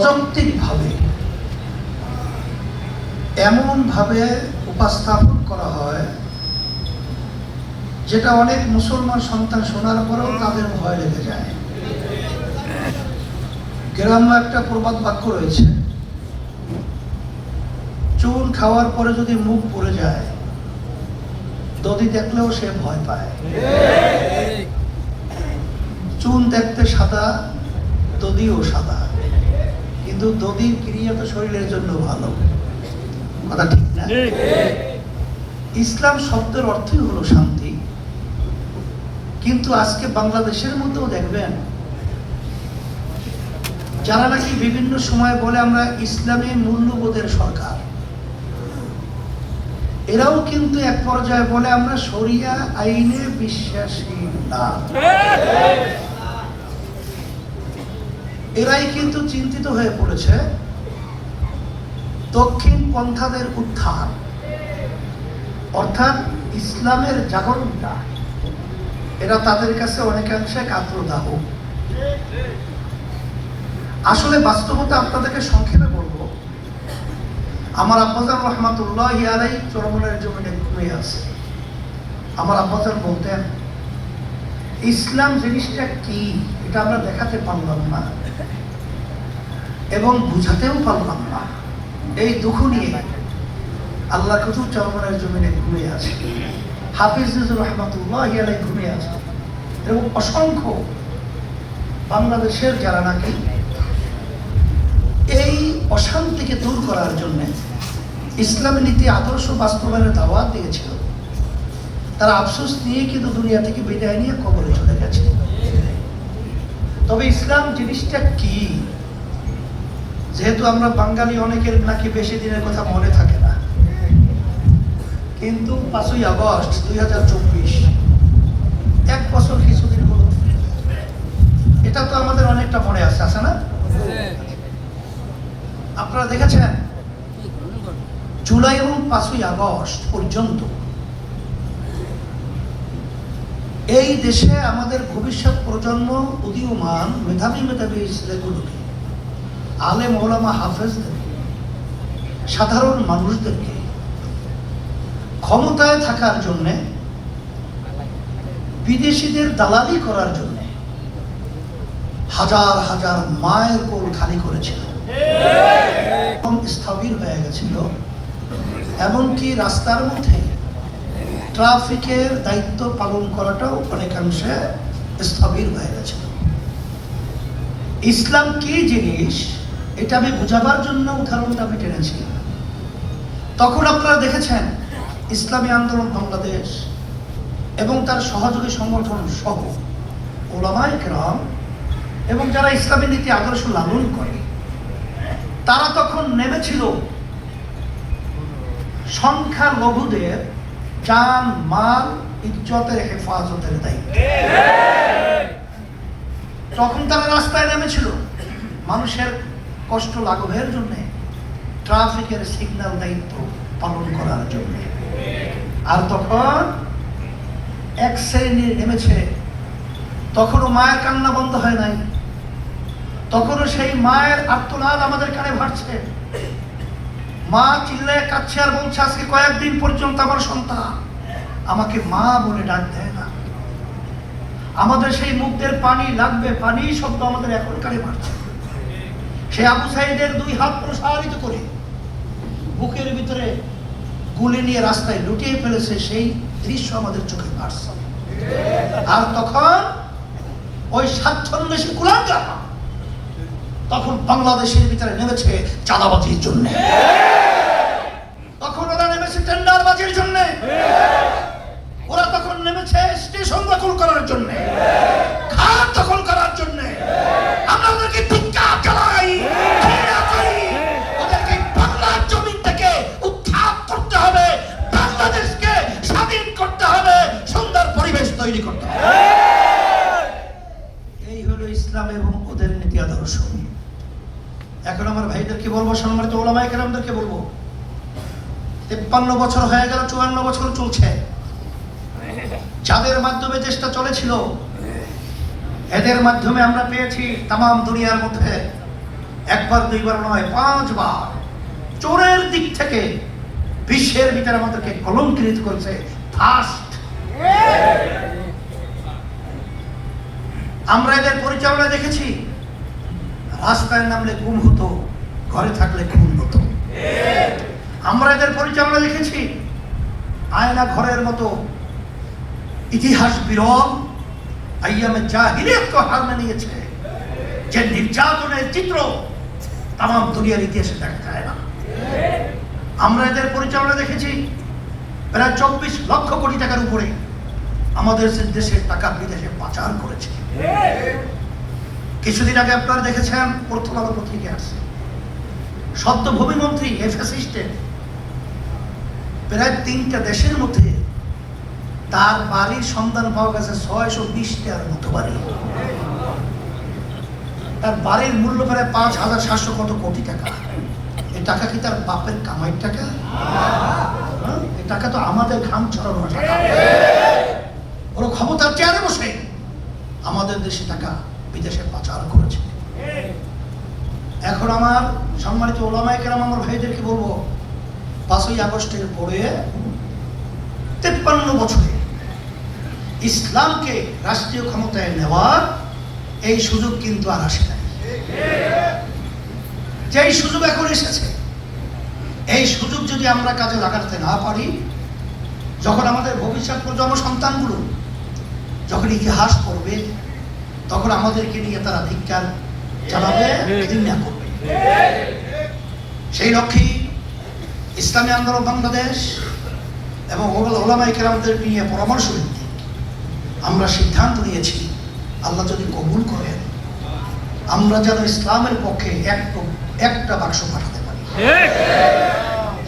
অযৌক্তিকভাবে এমনভাবে উপস্থাপন করা হয় যেটা অনেক মুসলমান সন্তান শোনার পরেও তাদের ভয় লেগে যায়। গ্রাম্য একটা প্রবাদ বাক্য রয়েছে, চুন খাওয়ার পরে যদি মুখ পড়ে যায় দদি দেখলেও সে ভয় পায়। চুন দেখতে সাদা দদিও সাদা। কিন্তু দদির ক্রিয়া তো শরীরের জন্য ভালো। কথা ঠিক না? ইসলাম শব্দের অর্থই হলো শান্তি। কিন্তু আজকে বাংলাদেশের মধ্যেও দেখবেন যারা নাকি বিভিন্ন সময় বলে আমরা ইসলামী মূল্যবোধের সরকার এরাও কিন্তু এক পর্যায়ে বলে আমরা শরিয়া আইনে বিশ্বাসী না। এরাই কিন্তু চিন্তিত হয়ে পড়েছে দক্ষিণ পন্থাদের উত্থান। অর্থাৎ ইসলামের জাগরণটা। এরা তাদের কাছে অনেকাংশে কাতরদাহ। আসলে বাস্তবতা আপনাদেরকে সংক্ষেপে বলব। আমার আব্বাজান রহমাতুল্লাহ ইয়ারাই চরমনের জমিনে ঘুমিয়ে আছে। আমার আব্বাজান বলতেন, ইসলাম জিনিসটা কি? এটা আমরা দেখাতে পারলাম না। এবং বুঝাতেও পারলাম না। এই দুঃখ নিয়ে আল্লাহ কত চরমনের জমিনে ঘুমিয়ে আছে। হাফিজ রহমাতুল্লাহ ঘুমিয়ে আছে। এবং অসংখ্য বাংলাদেশের যারা নাকি এই অশান্তিকে দূর করার জন্য ইসলামী নীতি, আদর্শ বাস্তবায়নের দাওয়াত দিয়েছিল। তারা আফসোস নিয়ে কিন্তু দুনিয়া থেকে বিদায় নিয়ে কবরে চলে গেছে। তবে ইসলাম জিনিসটা কি? যেহেতু আমরা বাঙালি, অনেকের নাকি বেশি দিনের কথা মনে থাকে না। কিন্তু পাঁচই আগস্ট দুই হাজার চব্বিশ, এক বছর কিছুদিন হলো। এটা তো আমাদের অনেকটা মনে আছে আছে না? আপনারা দেখেছেন? জুলাই এবং পাঁচই আগস্ট পর্যন্ত এই দেশে আমাদের ভবিষ্যৎ প্রজন্ম, উদীয়মান, মেধাবী মেধাবী ছেলেগুলোকে আলে মৌলামা হাফেজদেরকে সাধারণ মানুষদেরকে ক্ষমতায় থাকার জন্যে, বিদেশিদের দালালি করার জন্যে হাজার হাজার মায়ের কোল খালি করেছিল। স্থবির হয়ে গেছিল। এমনকি রাস্তার মধ্যে ট্রাফিকের দায়িত্ব পালন করাটাও অনেকাংশে স্থবির হয়ে গেছিল। ইসলাম কি জিনিস? এটা আমি বোঝাবার জন্য উদাহরণটা আমি টেনেছি তখন আপনারা দেখেছেন ইসলামী আন্দোলন বাংলাদেশ এবং তার সহযোগী সংগঠন সহ ওলামায় কেরাম এবং যারা ইসলামী নীতি আদর্শ লালন করে তারা তখন নেমেছিল সংখ্যা লঘুদের যান মাল ইজ্জতের হেফাজতের দায়িত্ব। তখন তারা রাস্তায় নেমেছিল মানুষের কষ্ট লাঘবের জন্য, ট্রাফিকের সিগন্যাল দায়িত্ব পালন করার জন্য। আর তখন এক শ্রেণির নেমেছে, তখনও মায়ের কান্না বন্ধ হয় নাই। তখনও সেই মায়ের আত্মনাদ আমাদের কানে ভাটছে মা চিল্লায় কাচ্ছে আর বলছে, আজকে কয়েকদিন পর্যন্ত আমার সন্তান আমাকে মা বলে ডাক দেয় না। আমাদের সেই মুখদের পানি লাগবে, পানি শব্দ আমাদের এখন কানে ভাটছে সে আবু সাইদের দুই হাত প্রসারিত করে বুকের ভিতরে গুলি নিয়ে রাস্তায় লুটিয়ে ফেলেছে, সেই দৃশ্য আমাদের চোখে ভাসছে আর তখন ওই স্বাচ্ছন্দ্বেষী কুলাঙ্গা তখন বাংলাদেশের ভিতরে নেমেছে চাঁদাবাজির জন্য। তখন ওরা নেমেছে টেন্ডারবাজির জন্য। ওরা তখন নেমেছে স্টেশন দখল করার জন্য। ইসলাম এবং ওদের নীতি আদর্শ। এখন আমার ভাইদেরকে বলব? সম্মানিত ওলামাই কেরামদেরকে বলব, তেপ্পান্ন বছর হয়ে গেল, চুয়ান্ন বছর চলছে। যাদের মাধ্যমে দেশটা চলেছিল, এদের মাধ্যমে আমরা পেয়েছি তাম দুনিয়ার মধ্যে একবার, দুইবার নয়, পাঁচবার। চোরের দিক থেকে বিশ্বের ভিতরে আমাদেরকে কলঙ্কিত করেছে ফার্স্ট আমরা এদের পরিচালনা দেখেছি। রাস্তায় নামলে গুম হতো, ঘরে থাকলে খুন হতো। আমরা এদের পরিচালনা দেখেছি। আয়না ঘরের মতো ইতিহাস বিরল, আইয়ামে জাহিলিয়াতকে হার মানিয়েছে। যে নির্যাতনের চিত্র তাম দুনিয়ার ইতিহাসে দেখা যায় না। আমরা এদের পরিচালনা দেখেছি, প্রায় চব্বিশ লক্ষ কোটি টাকার উপরে আমাদের দেশের টাকা বিদেশে পাচার করেছে। কিছুদিন আগে আপনারা দেখেছেন প্রথম আলো পত্রিকা আসছে। সদ্য ভূমিমন্ত্রী এফ প্রায় তিনটা দেশের মধ্যে তার বাড়ির সন্ধান পাওয়া গেছে ছয়শো বিশটার মতো বাড়ি। তার বাড়ির মূল্য প্রায় পাঁচ হাজার সাতশো কত কোটি টাকা। এই টাকা কি তার বাপের কামাইয়ের টাকা? হ্যাঁ? এই টাকা তো আমাদের ঘাম ছড়ানো টাকা। ওরা ক্ষমতার চেয়ারে বসে আমাদের দেশে টাকা বিদেশে পাচার করেছে। এখন আমার সম্মানিত ওলামায় কেরাম আমার ভাইদেরকে বলব, পাঁচই আগস্টের পরে তেপ্পান্ন বছরে ইসলামকে রাষ্ট্রীয় ক্ষমতায় নেওয়ার এই সুযোগ কিন্তু আর আসে নাই। যেই সুযোগ এখন এসেছে, এই সুযোগ যদি আমরা কাজে লাগাতে না পারি, যখন আমাদের ভবিষ্যৎ প্রজন্ম সন্তানগুলো যখন ইতিহাস পড়বে, তখন আমাদেরকে নিয়ে তারা ধিক্কার চালাবে করবে। সেই লক্ষ্যে ইসলামী আন্দোলন বাংলাদেশ এবং ওলামাই কেরামদের নিয়ে পরামর্শ ভিত্তিক আমরা সিদ্ধান্ত নিয়েছি, আল্লাহ যদি কবুল করেন, আমরা যেন ইসলামের পক্ষে একটা একটা বাক্স পাঠাতে পারি।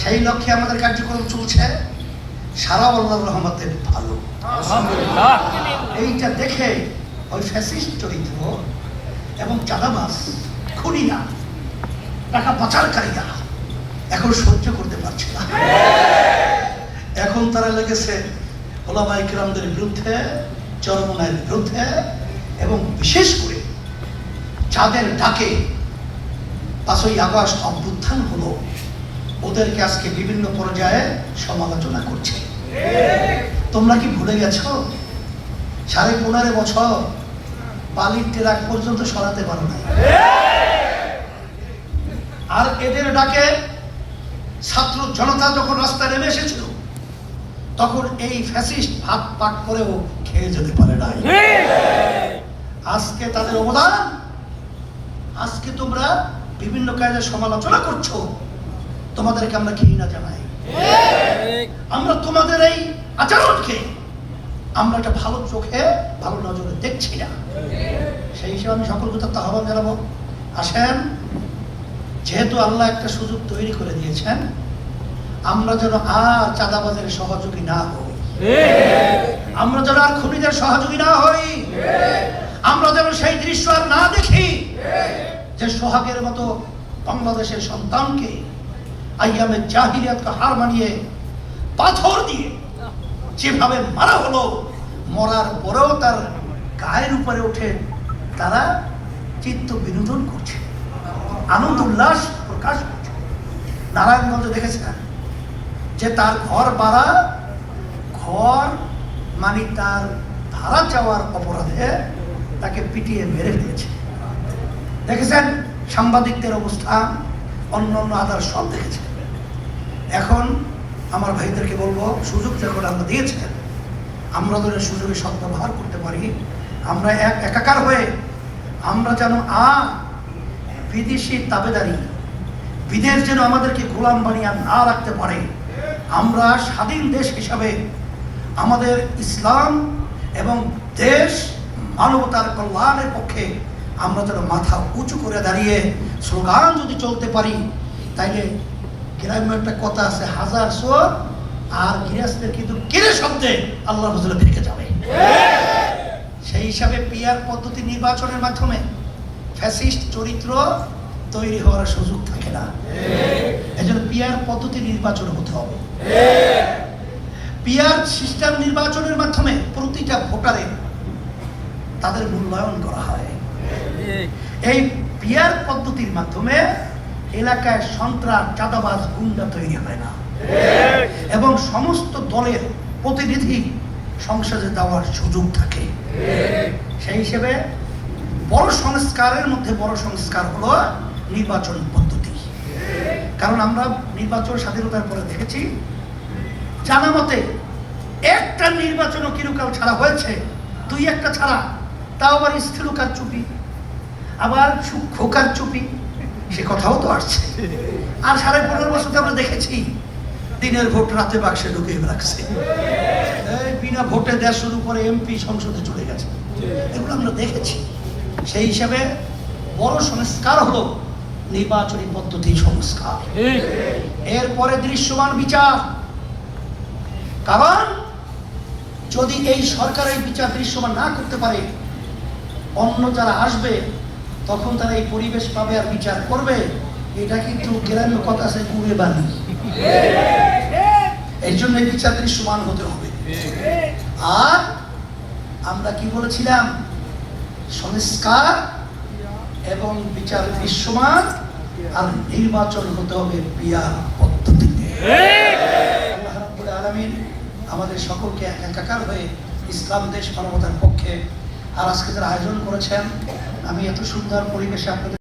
সেই লক্ষ্যে আমাদের কার্যক্রম চলছে। সারা আল্লাহ রহমতের ভালো। এইটা দেখে ওই ফ্যাসিস্ট চরিত্র এবং চাঁদাবাস, খুনিরা, টাকা পাচারকারীরা এখন সহ্য করতে পারছে না। এখন তারা লেগেছে ওলামা ইকরামদের বিরুদ্ধে, চরমনায়ের বিরুদ্ধে এবং বিশেষ করে যাদের ডাকে পাঁচই আগস্ট অভ্যুত্থান হলো, ওদেরকে আজকে বিভিন্ন পর্যায়ে সমালোচনা করছে। তোমরা কি ভুলে গেছো? সাড়ে পনেরো বছর বালির টেরাক পর্যন্ত সরাতে পারো নাই। আর এদের ডাকে ছাত্র জনতা যখন রাস্তায় নেমে এসেছিল, তখন এই ফ্যাসিস্ট ভাত পাক করেও খেয়ে যেতে পারে নাই। আজকে তাদের অবদান, আজকে তোমরা বিভিন্ন কাজে সমালোচনা করছ, তোমাদেরকে আমরা ঘৃণা জানাই। আমরা তোমাদের এই আচরণকে আমরা একটা ভালো চোখে ভালো নজরে দেখছি না। সেই হিসেবে আমি সকলকে তার আহ্বান জানাব। আসেন, যেহেতু আল্লাহ একটা সুযোগ তৈরি করে দিয়েছেন, আমরা যেন আর চাঁদাবাজের সহযোগী না হই। আমরা যেন আর খুনিদের সহযোগী না হই। আমরা যেন সেই দৃশ্য আর না দেখি যে সোহাগের মতো বাংলাদেশের সন্তানকে আইয়ামে জাহিলিয়াতকে হার মানিয়ে পাথর দিয়ে যেভাবে মারা হলো, মরার পরেও তার গায়ের উপরে উঠে তারা চিত্ত বিনোদন করছে, আনন্দ উল্লাস প্রকাশ করছে। নারায়ণগঞ্জে দেখেছেন যে তার ঘর বাড়া ঘর মানে তার ধারা চাওয়ার অপরাধে তাকে পিটিয়ে মেরে ফেলেছে। দেখেছেন সাংবাদিকদের অবস্থা অন্য অন্য আদার সব দেখেছেন। এখন আমার ভাইদেরকে বলব, সুযোগ যখন আমরা দিয়েছেন আমরা যেন সুযোগে সদ্ব্যবহার করতে পারি। আমরা এক একাকার হয়ে আমরা যেন আ বিদেশি তাবেদারি, বিদেশ যেন আমাদেরকে গোলাম বানিয়ে না রাখতে পারে, আমরা স্বাধীন দেশ হিসাবে আমাদের ইসলাম এবং দেশ মানবতার কল্যাণের পক্ষে আমরা যেন মাথা উঁচু করে দাঁড়িয়ে স্লোগান যদি চলতে পারি, তাইলে গ্রামে একটা কথা আছে, হাজার সোর আর গৃহস্থের কিন্তু কিরে শব্দে আল্লাহ রসুলে ভেঙে যাবে। সেই হিসাবে পিয়ার পদ্ধতি নির্বাচনের মাধ্যমে ফ্যাসিস্ট চরিত্র তৈরি হওয়ার সুযোগ থাকে না। এই পিয়ার পদ্ধতি নির্বাচন হতে হবে। পিয়ার সিস্টেম নির্বাচনের মাধ্যমে প্রতিটা ভোটারের তাদের মূল্যায়ন করা হয়। এই পিয়ার পদ্ধতির মাধ্যমে এলাকায় সন্ত্রাস, চাঁদাবাজ, গুন্ডা তৈরি হয় না। এবং সমস্ত দলের প্রতিনিধি সংসদে দেওয়ার সুযোগ থাকে। সেই হিসেবে বড় সংস্কারের মধ্যে বড় সংস্কার হলো নির্বাচন পদ্ধতি। কারণ আমরা নির্বাচন স্বাধীনতার পরে দেখেছি, জানা মতে একটা নির্বাচনও কিরুকাল ছাড়া হয়েছে, দুই একটা ছাড়া। তাও আবার স্থিরকার চুপি, আবার খোকার চুপি। সে কথাও তো আসছে। আর সাড়ে পনেরো বছর তো আমরা দেখেছি দিনের ভোট রাতে বাক্সে ঢুকিয়ে রাখছে। বিনা ভোটে দেশ শুরু করে এমপি সংসদে চলে গেছে। এগুলো আমরা দেখেছি। সেই হিসাবে বড় সংস্কার হলো নির্বাচনী পদ্ধতি সংস্কার। এরপরে দৃশ্যমান বিচার। কারণ যদি এই সরকার এই বিচার দৃশ্যমান না করতে পারে অন্য যারা আসবে তখন তারা এই পরিবেশ পাবে আর বিচার করবে, এটা কিন্তু গ্রাম্য কথা আছে কুড়ে বানি এই জন্য এই বিচার দৃশ্যমান হতে হবে। আর আমরা কি বলেছিলাম? সংস্কার এবং বিচার দৃশ্যমান আর নির্বাচন হতে হবে পিয়ার পদ্ধতিতে। আলামিন আমাদের সকলকে এক একাকার হয়ে ইসলাম দেশ মানবতার পক্ষে আর আজকে যারা আয়োজন করেছেন আমি এত সুন্দর পরিবেশে আপনাদের